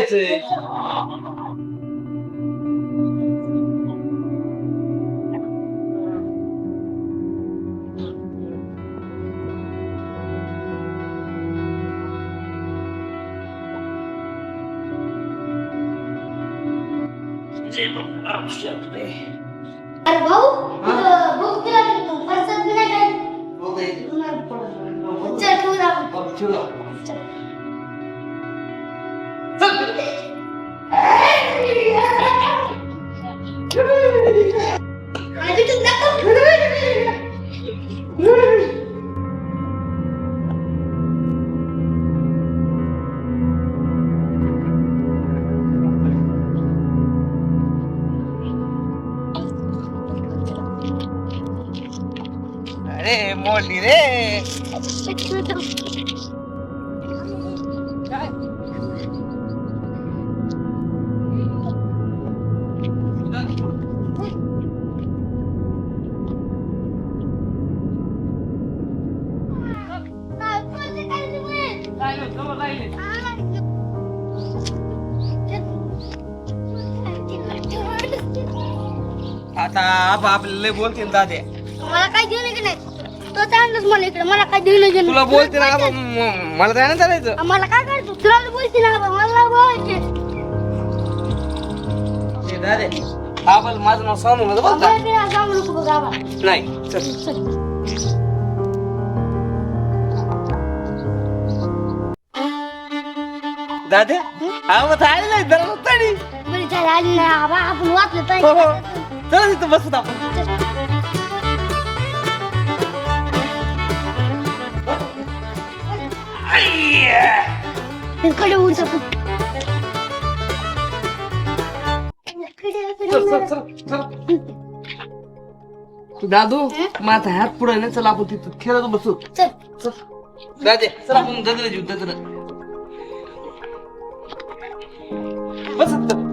करायचंय आता आबा आपल्याला बोलतील दादे. मला काय देऊ की नाही? तो चांगलंच मला इकडे. मला काय देऊ नाही तुला बोलते आबा म- मला काय नाही चालायचं मला काय करतो तुला तर बोलते ना बाबा, मला बोलायचे? दादे आबाला माझं नाव सांगू नका बरं का? नाही सांगू नको बघ बाबा नाही चल. चल दादे आबा तर आले नाही जरा तडी बरं झालं. आली नाही बाबा आपण वाचलं हो हो. चला तिथं बसत आपण. उडत चल चल चल चल. दादू माझा हात पुढे नाही चला आपण तिथं खेळत बसू. चल. चल. दादे चल आपण दजरा जीव दजरा बस चल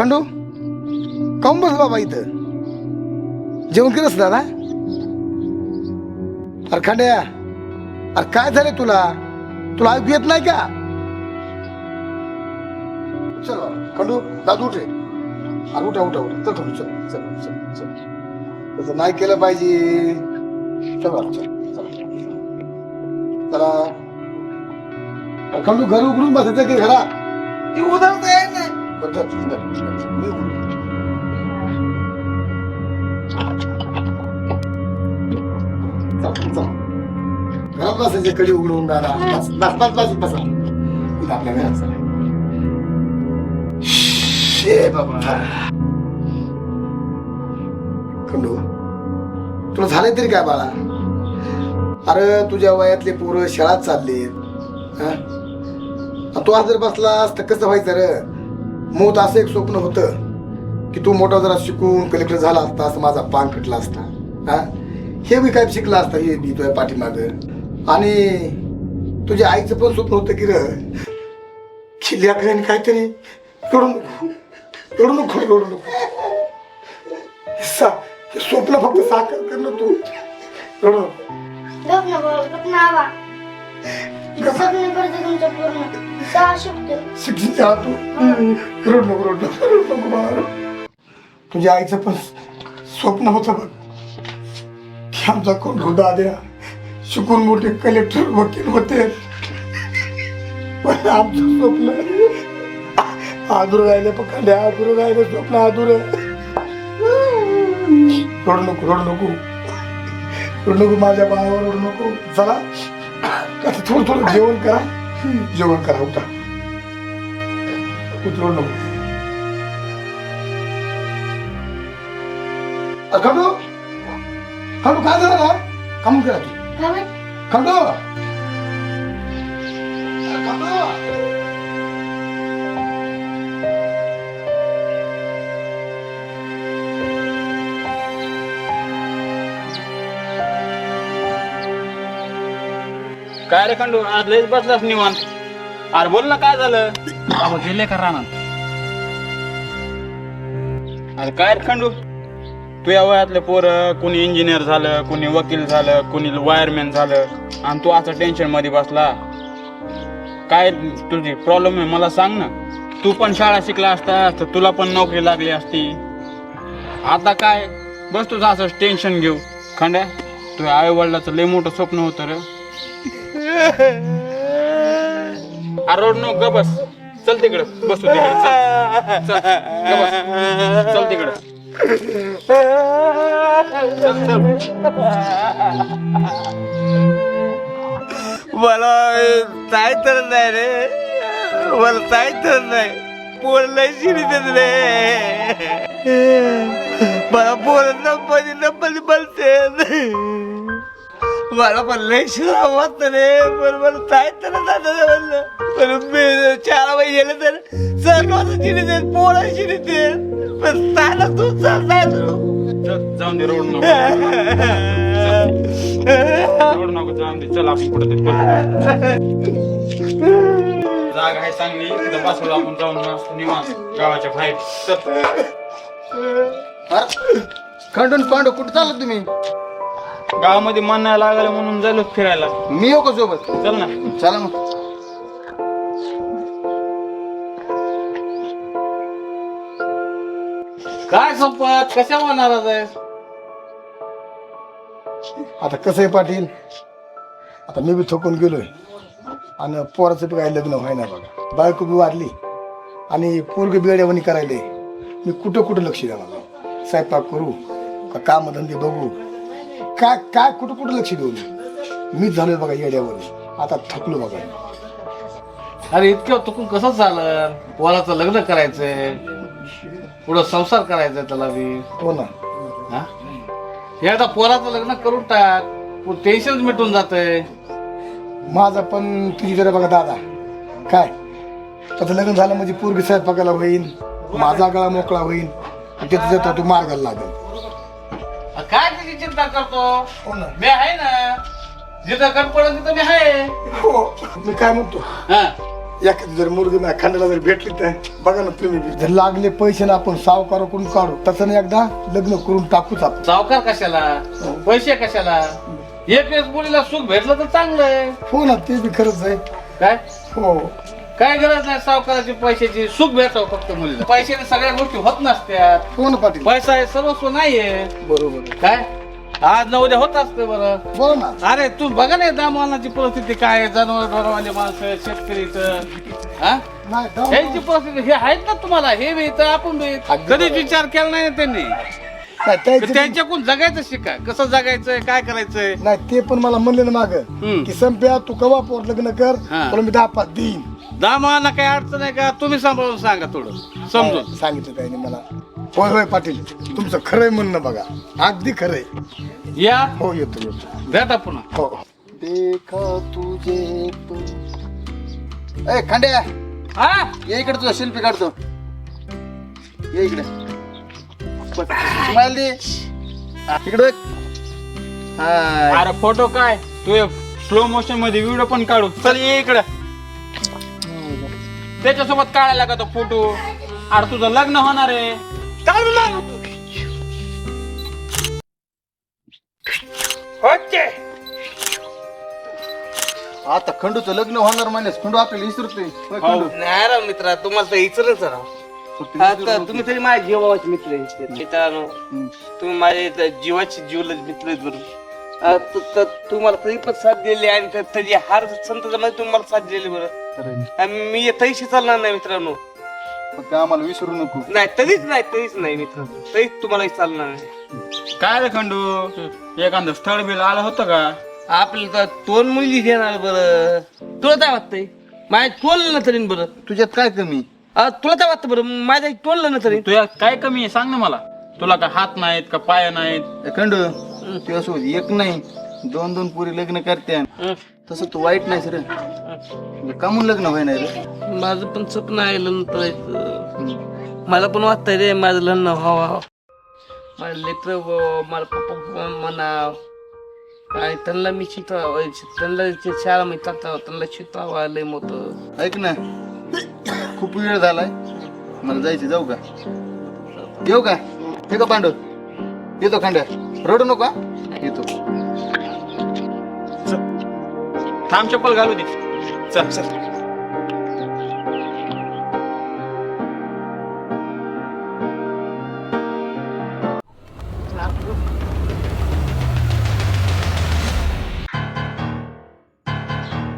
खंडू? काऊन बस बाबा इथं? जेवण केलंस दादा? अरे खंड्या अरे काय झालं तुला? तुला ऐकू येत नाही का? चल बाबा, खंडू दादू उठे. अरे उठा उठा उठा. चल खंडू चल चल चल चल. तसं नाही केलं पाहिजे. चल बाबा, चल चल. चला. खंडू घर उघडून बसायचं की घरा ती उधळता येत नाही बरं, धर, धर, धर. उघडून. बसायचे कडी उघडून दादा बस बस बस बस बस इथं आपल्या घरात चला. शे बाबा खंडू तुला झालंय तरी काय बाळा? अरे तुझ्या वयातले पोरं शाळात चालले तू आज जर बसलास तर कसं व्हायचं रे? मोत असं एक स्वप्न होतं की तू मोठा जरा शिकून कलेक्टर झाला असता असं माझा पान फिटला असता. हा? हे बी काय शिकला असता हे बी तुझ्या पाठीमाग. आणि तुझ्या आईचं पण स्वप्न होतं की र काहीतरी रडू नको रडू नको रडू नको. सा- स्वप्न फक्त साकार कर ना तू. रडू नको. गप ना तुमचं पूर्ण सहा शकतो नको रोड नको नको बाळा. तुझ्या आईचं पण स्वप्न होतं बघ. की आमचा कोण दाद्या शिकून मोठे कलेक्टर वकील होते. पण आमचं स्वप्न आदूर राहिलं पकडले आदूर राहिलं स्वप्न आदूर रड नको रड नको. रड नको माझ्या बाळावर रड नको. चला. थोडं थोडं जेवण करा. जेवण करा उठा. उतरू नको. खंडू? खंडू काय झालं? ना काम करा तू खंडू? काय रे खंडू? आज लयच बसलास निवांत. अरे बोल ना काय झालं? बाबा गेले का रानात. अरे काय रे खंडू? तू या वयातले पोरं कोणी इंजिनियर झालं कोणी वकील झालं कोणी वायरमॅन झालं आणि तू असं टेन्शनमध्ये बसला. काय तुझी प्रॉब्लेम आहे? मला सांग ना. तू पण शाळा शिकला असता तर तुला पण नोकरी लागली असती. आता काय? बस तुझं असं टेन्शन घेऊ. खंड्या तुझ्या आई वडिलाचं लय मोठं स्वप्न होतं रे. रोड नो ग बस. चल तिकडं. बसू तिकडे चल. चल. ग बस. चल तिकडं. चल, चल. मला काय तर नाही रे. मला काय तर नाही. पोर नाही शिरी देत रे. मला पोर नंबर नंपली बोलते मला पण लय शिरा वाटत रे पण मला काय तर जातं रे म्हणलं पण मी चार गेले तर सर्व शिरी देत पोर शिरी देत पण चालला तू चल, जाऊन दे रोड नको. रोड नको जाऊन दे. चल आपण पुढे जागा आहे चांगली. तिथं बसलो आपण जाऊन मस्त निवांत गावाच्या बाहेर. खंडून पांडू कुठं चालला तुम्ही? गावामध्ये मन नाही लागलं म्हणून झालो फिरायला. मी येऊ का सोबत? चल ना. चला मग. काय संपत? कशा नाराज आहे आता कसं आहे पाटील? आता मी बी थकून गेलोय. आणि पोराचं बी काही लग्न व्हाय ना बघा. बायको बी वाढली आणि पोरग बिगाड्यावणी करायले. मी कुठं कुठं लक्ष द्या मला स्वयंपाक करू? का कामधंदे बघू? काय काय कुठं कुठं लक्ष देऊ मी मीच झालोय बघा येड्यावर आता थकलो बघा अरे इतकं तुकून कसं चालन पोराचं लग्न करायचंय. पुढं संसार करायचा त्याला बी. हो ना. हा? हे आता पोराचं लग्न करून टाक. टेन्शन मिटून जातंय. माझा पण तुझी जरा बघा दादा. काय? त्याचं लग्न झालं म्हणजे पोरगी स्वयंपाकाला होईल माझा गळा मोकळा होईल आणि त्याचं तू मार्गाला लागेल. अ, काय? चिंता करतो. हो ना. मी आहे ना जिथं कर पडत तिथं मी आहे. हो मी काय म्हणतो? हा. एखादी जर मुलगी माझ्या खांद्याला जर भेटली तर बघा ना तुम्ही बी. जर लागले पैसे ना आपण सावकाराकडून काढू? तसं नाही एकदा लग्न करून टाकूच आपण. सावकार कशाला? पैसे कशाला? एक वेळेस मुलीला सुख भेटलं तर चांगलं आहे. हो ना ते बी खरंच आहे. काय? हो. काय गरज नाही सावकाराची पैशाची सुख भेटावं फक्त मुलीला. पैशाने सगळ्या गोष्टी होत नसत्यात. हो ना पाटील. पैसा आहे सर्वस्व नाहीये. बरोबर काय? आज न उद्या होत असते बरं. बोला ना. अरे तू बघा ना दामवानाची परिस्थिती काय आहे. जनावर ढोरवाले माणसं शेतकरीचं. हा? नाही जाऊ. ह्यांची परिस्थिती हे आहेत ना तुम्हाला? हे बी इथं आपण बी कधीच विचार केला नाही ना त्यांनी. नाही, तर त्याचे- त्यांच्याकडून जगायचं शिका. कसं जगायचंय काय करायचंय नाही ते पण मला म्हणले ना माग हम्म. की संप्या तू कवा पोर लग्न कर हा. तुला मी दहा पाच देईन. दामाना काही अडचण आहे का? तुम्ही सांभाळून सांगा थोडं समजून. सांगितलं काही नाही मला. होय होय पाटील. तुमचं खरंय म्हणणं बघा. अगदी खरंय. या. हो येतो येतो. भेटा पुन्हा. हो देखा तुझे ए खांड्या. हा ये इकडे तुझा शिल्पी काढतो. ये इकडे. स्माइल दे. इकडे बघ. हाय. अरे फोटो काय? तू स्लो मोशनमध्ये व्हिडिओ पण काढू. चल ये इकडं. त्याच्यासोबत काढायला का तो फोटो अरे तुझं लग्न होणार आहे. ओके आता खंडूचं लग्न होणार म्हणल्यास खंडू आपल्याला विसरतोय. होय, खंडू? नाही राव मित्रा तुम्हाला तर इचरच राव. आता तुम्ही तरी माझ्या जीवाचे मित्र आहे. मित्रांनो. तुम्ही माझे जीवाचे जीवल मित्र आहेत बरं. अं, त- त- तुम्हाला तरी पण साथ दिली आणि त- तरी हार संतामध्ये तुम्ही मला साथ दिली बरं. आणि मी तैशी चालणार नाही मित्रांनो. फक्त आम्हाला विसरू नको. नाही तरीच नाही तरीच नाही मित्रांनो तरीच तुम्हाला चालणार नाही काय रे खंडू? एखादं स्थळ बिल आलं होतं का? आपल्याला तर दोन मुली देणार बरं. तुला काय वाटतंय? माझ्या टोललं ना तरी बरं. तुझ्यात काय कमी? अं, तुला काय वाटतं बरं? माझ्या टोललं ना तरी तुझ्या काय कमी आहे? सांग ना मला. तुला का हात नाहीत का पाय नाहीत? ए, खंडू तुझ्यासोबत एक नाही. दोन दोन पुरी लग्न करते हं. तसं तू वाईट नाहीस रे. म्हणजे कामून लग्न व्हाय नाही रे. माझं पण स्वप्न आहे लग्न करायचं मला पण वाटतंय रे माझं लग्न व्हावं. माझं लेकर मला पप्पा म्हणाव. काय त्यांना मी शिकवा त्यांना ते शाळा मी जाता त्यांना शिकवा लय मोठं. ऐक ना. खूप वेळ झालाय. मला जायचं जाऊ का? येऊ का? हे का पांडव? येतो खांड्या. रडू नको? येतो. थांब चप्पल घालू दे. चल चल.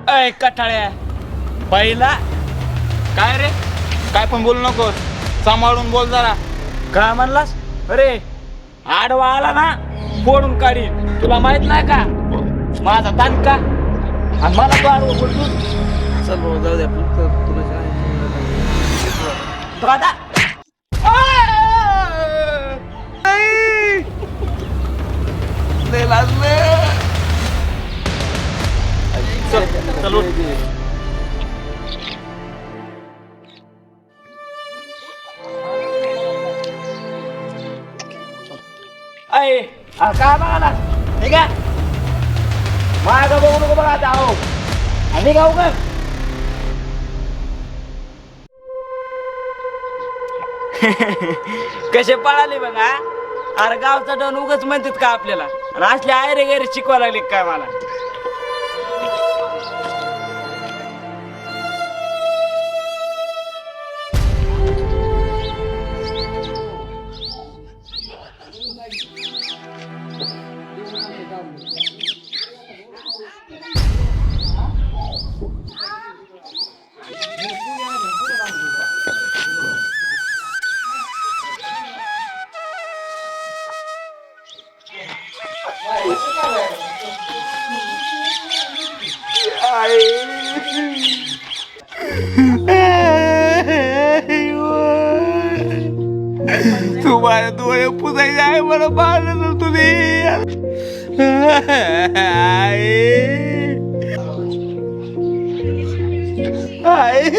अय कठाळ्या. पहिला काय रे? काय पण बोलू नकोस. सांभाळून बोल जरा. काय म्हणलास? अरे आडवा आला ना फोडून काढीन. तुला माहीत नाही का? माझा ताण का आणि मला तो आडवा बोलतो चल भाऊ जाऊ दे आपण तर तुला आता लय लाजलं. चल चल उठ. अय काय बघाला ठीक आहे माग बघू नको बघा आता हो. आणि गाऊ का कसे पळाले बघा अरे गावचा डन उगच म्हणतात का आपल्याला? आणि असले आयरे गैरे शिकवा लागले काय मला? आई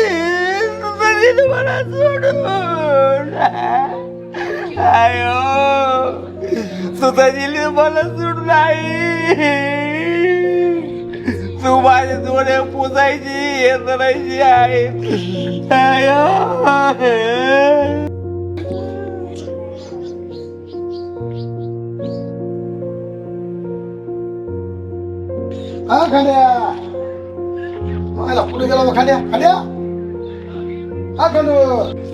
तुझं मला सोडून आयो तुझा दिली मला सोडून आई तू माझे डोळे पुजायची हे करायची आहे आयो हा खांड्या. मला पुढे गेला बा खांड्या. खांड्या. हा खांडू.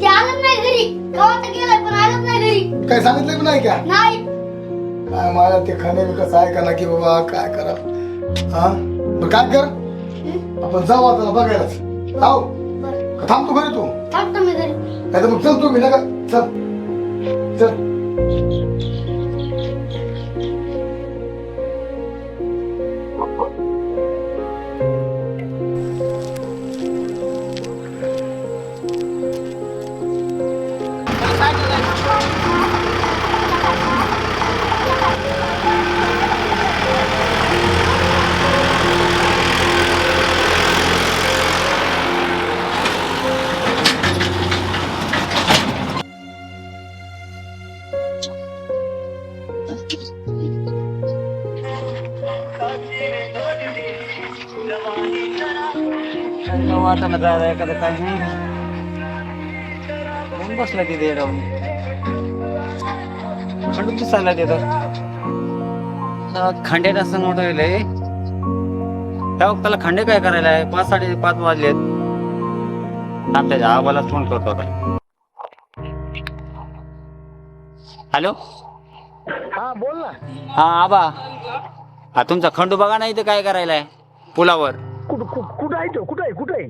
ते आलंच नाही घरी. गावात गेलाय पण आलंच नाही घरी. काय सांगितलं की नाही का? नाही. काय मला ते खाणे कसं ऐका ना की बाबा काय करा? हा? बरं काय कर. आपण जाऊ आता बघायलाच. जाऊ. बरं. का थांब तू घरी तू. थांबतो मी घरी. नाही तर मग चल तू मी नका चल. चल. वाटाणा जायला एखादं काय नाही. कोण बसला तिथे राहून खंडून दिसायला तिथं खंड्याचा संग मोठं गेलंय त्या वक्ताला खंडे काय करायला आहे? पाच साडे पाच वाजलेत. आपल्या आवाला फोन करतो आता. हॅलो? हा बोल ना. हा आबा. हा तुमचा खंडू बघा ना इथे काय करायला आहे पुलावर. कुठं कुठं कुठं आहे तो? कुठं आहे? कुठं आहे?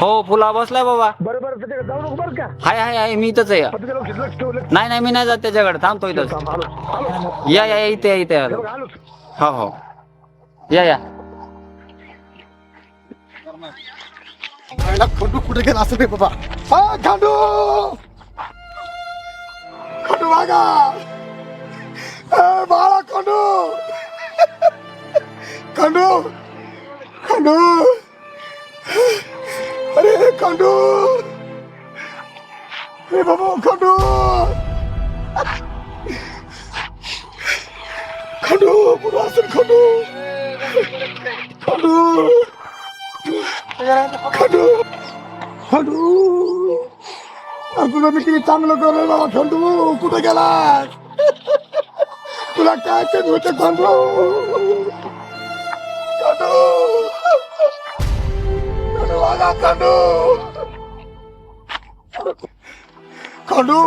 हो पुला बसलाय बाबा. बरं बरं त्याच्याकडे जाऊ नको बरं का? हाय हाय हाय मी इथंच आहे. आता त्याला लक्ष लक्ष ठेव लक्ष नाही नाही मी नाही जात त्याच्याकडे. थांबतो इथंच. थांब, आलो आलो या या या, इथे या, इथे या. हे बघ, आलोच. हो हो. या या. खंडू कुठे गेला रे बाबा. हा खंडू! खंडू बघा ए, बाळा खंडू खंडू खंडू अरे खंडू अरे बाबा खंडू खंडू पुढं असेल खंडू खंडू खंडू खंडू अरे तुला मी किती चांगलं करलोय बाबा खंडू कुठे गेला तुला काय कधी होतं खंडू खंडू खंडू खंडू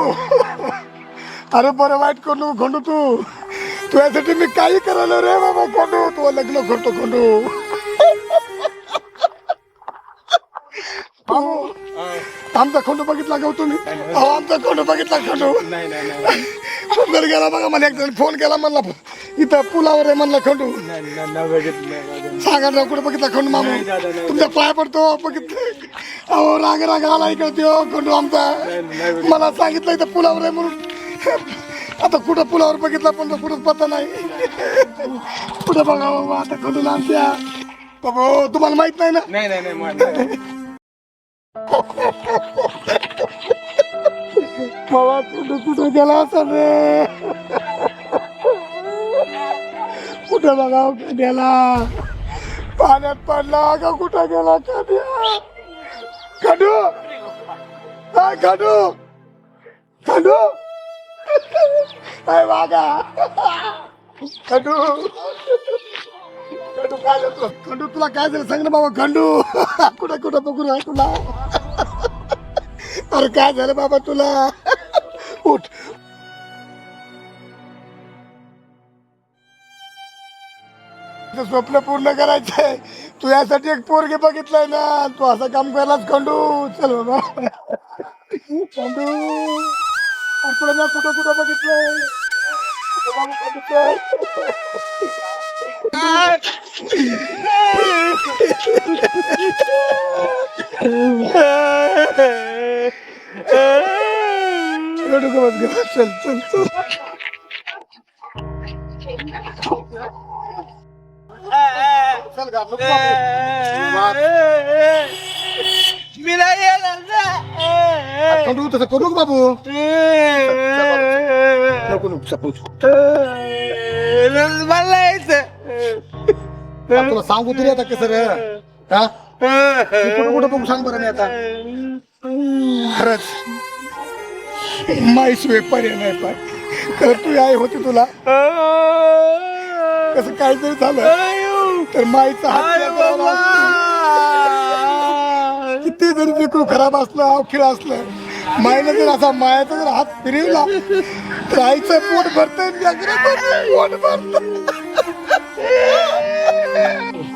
अरे बरं वाईट करू खंडू तू. तुझ्यासाठी मी काही करायला रे बाबा खंडू तू लग्न करतो खंडू आमचा खंडू बघितला का हो तुम्ही? आमचा खंडू बघितला खंडू नाही नाही. सुंदर गेला बघा मला एक जण फोन केला म्हणला इथं पुलावर आहे म्हणला खंडू. नाही, नाही, नाही बघितलं, नाही बघितलं. सांगा ना कुठे बघितला. खंडू मामू. तुमच्या पाय पडतो बघितलं. अहो राग राग आला इकडे हो खंडू आमचा. मला सांगितलं इथं पुलावर आहे म्हणून. आता कुठं पुलावर बघितला पण कुठंच पत्ता नाही. कुठं बघा बाबा आता खंडू आमच्या बाबा हो, तुम्हाला माहीत नाही ना? नाही नाही. नाही माहीत नाही. बाबा कुठं कुठं गेला असं रे कुठं बघा गेला पाण्यात पडला का कुठं गेला काद्या खंडू काय खंडू खंडू काय वागा खंडू खंडू काय झालं तुला? खंडू तुला काय झालं सांग ना बाबा खंडू कुठं कुठं बघू राह तुला अरे काय झालं बाबा तुला तुझं स्वप्न पूर्ण करायचंय. तू यासाठी एक पोरगे बघितलंय ना. तू असं काम करायलाच खंडू. चल बाबा. खंडू. अरे ना कुठं कुठं बघितलंय? कुठं बाबा चल चल चल. चल गा, नको. मी नाही येणार तसं करू नको बाबू. नको नको सपोज मला यायचं. तुला सांगू तरी आता कसं रे? हा? कुठं कुठं बघू सांग बरं मी आता. खरंच. माई शिवाय पर्याय नाही खरं तू आई होती तुला. कसं काहीतरी झालं. तर माईचा हात. किती जरी लेकरू खराब असलं अवखिळ असलं माईने जर असा मायाचा जर हात फिरवला तर आईचं पोट भरतंय लेकराचं पोट भरत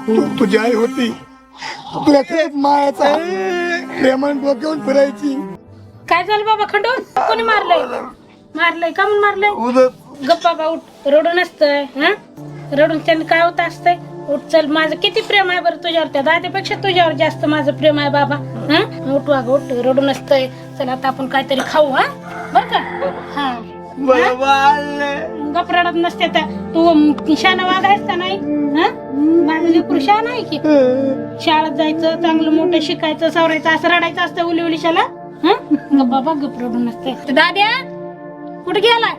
तू तुझी आई होती. तुला खरंच मायाचा हात प्रेमाने फिरायची. काय झालं बाबा खंडू कोणी मारलंय? मारलंय का म्हणून मारलंय? गप्प बाबा उठ. रडू नसतंय हा? रडून त्यांनी काय होत असतंय? उठ चल माझं किती प्रेम आहे बरं तुझ्यावर त्या दाद्यापेक्षा तुझ्यावर जास्त माझं प्रेम आहे बाबा हा? उठ वाग उठ रडू नसतंय. चल आता आपण काहीतरी खाऊ हा? बर का? हा. गप रडत नसते तर. तू शाना वागायच का नाही? हा? माझं लेकरू शान आहे की? शाळेत जायचं चांगलं मोठं शिकायचं सवरायचं असं रडायचं असतं उली उली शाला? हं? बाबा गप रडून नसते. दाद्या कुठे गेला.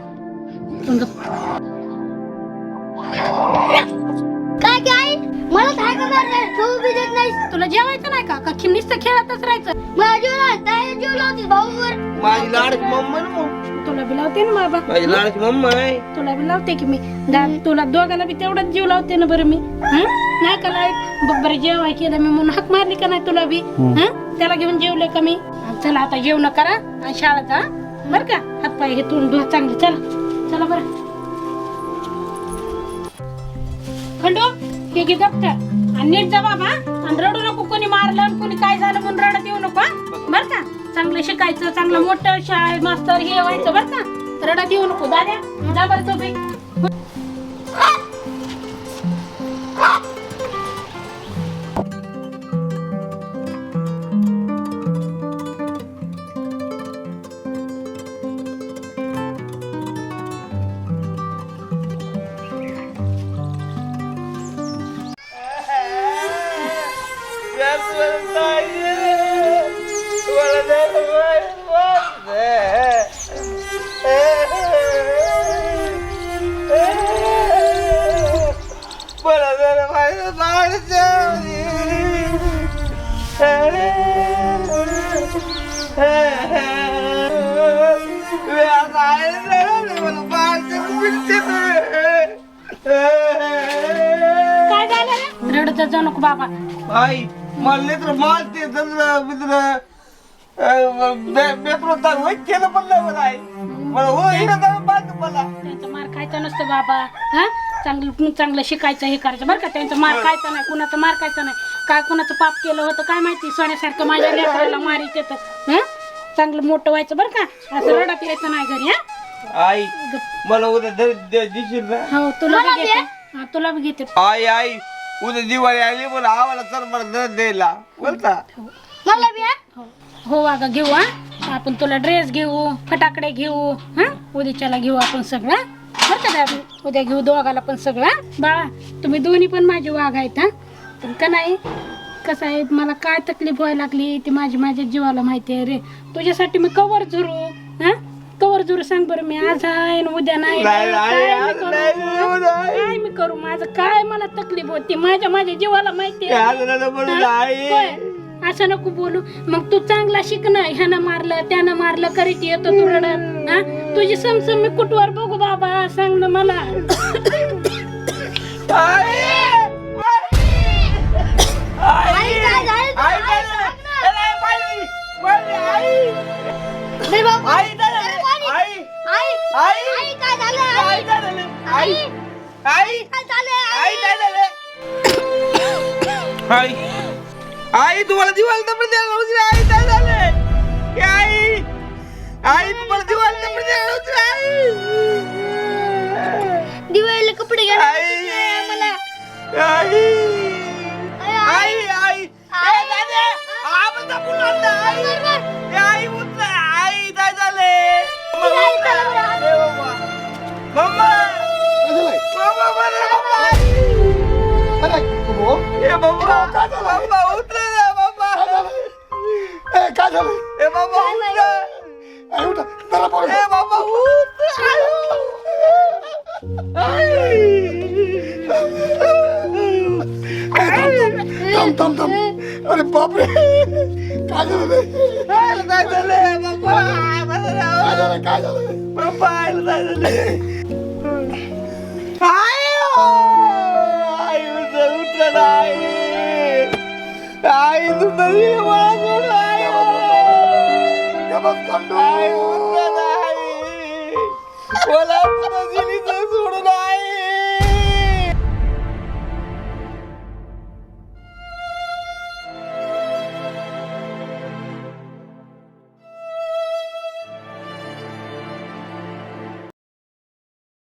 काय काय मला काय का मारणार तू बी देत नाही तुला जेवायचं नाही का? का खी- नुसतं खेळतच राहायचं? माझ्या जीवला काय जीव लावतीस भाऊ वर माझी लाडकी मम्मा ना मग. तुला बी लावते ना बाबा माझी लाडकी मम्मा आहे. तुला बी लावते की मी? दा तुला दोघांना बी तेवढाच जीव लावते ना बरं मी? हं? नाही का लाइट बघ बरं जेवाय केलं मी म्हणून हाक मारली का नाही तुला बी? हं? त्याला घेऊन जेवले का मी? चला आता जेवण करा. आणि शाळेत जा. बर का? हातपाय हे तोंड धुवा चांगले. चला. चला बरं. खंडू हे घे दप्तर आणि नीट जा बाबा आणि रडू नको कोणी मारलं आणि कोणी काय झालं म्हणून रडत येऊ नको हं? बर का? चांगलं शिकायचं चांगलं मोठं शाळे मास्तर हे व्हायचं बर का? रडत येऊ नको दाद्या. जा बरं तो रडत जाऊ नको बाबा. आई मला लेकर मारते मित्र मित्र मेट्रो तर वैत केलं पण नाही मला आई. मला हो हिनं जाऊन मारतं मला. त्यांचा मार खायचा नसतो बाबा. हा? चांगलं चांगलं शिकायचं हे करायचं. बरं का त्यांचा मार खायचा नाही कुणाचा मार खायचा नाही. काय कुणाचं पाप केलं होतं काय माहिती? सोन्यासारखं माझ्या लेकराला मारित येतं हं? चांगलं मोठं व्हायचं बरं का? असं रडत यायचं नाही घरी हा? आई मला उद्या दे- दे- देशील ना हो तुला बी? घेते. हा, तुला बी घेते. आई आई उद्या दिवाळी आली मला आम्हाला चल मला दर द्यायला. बोलता. मला बी आहे. हो. हो अगं घेऊ हा? आपण तुला ड्रेस घेऊ फटाकडे घेऊ हा? उद्याच्याला घेऊ आपण सगळं. बरं का दादू? उद्या घेऊ दोघाला पण सगळं बाळा तुम्ही दोन्ही पण माझे वाघ आहेत हा? पण का नाही? कसं आहे मला काय तकलीफ व्हायला लागली ती माझी माझ्या जीवाला माहिती आहे रे. तुझ्यासाठी मी कवर झुरू हा? कवर झुरू सांग बरं मी. आज आहे उद्या नाही. नाही, नाही, काय मी आज करू? नाही, नाही, नाही. करू? माझं काय मला तकलीफ होती? माझ्या माझ्या जीवाला माहिती आहे. हा? होय. असं नको बोलू. मग तू चांगला शिक ना. ह्यानं मारलं त्यानं मारलं करीत येतो तू रडत हा? तुझी समसम मी कुठवर बघू बाबा? सांग ना मला. आई! आई काय झालं आई काय झालं? आई. आई! काय झालं? पाणी. आई आई आई आई काय झालं आई. आई तुम्हाला दिवाळी तर द्यायला आई काय झालं आई. आई तुम्हाला दिवाळी तर द्यायला आई. दिवाळीला कपडे घ्या आई. मला आई. आई, आई आई. काय झाले. मम्मा अरे, हो? ए मम्मा मम्मा उठलं ना मम्मा काय झालंय? ए, काय झालंय? ए मम्मा उठलं अरे, उठा. जरा पोरं. ए मम्मा उठ थांब थांब थांब अरे बापरे काय झालं रे काय झालं मम्मा काय झालं काय झालं आयो आयुष उठलं आई. आई तू तरी मला सोडलं आयो आयुष आई मला तुझी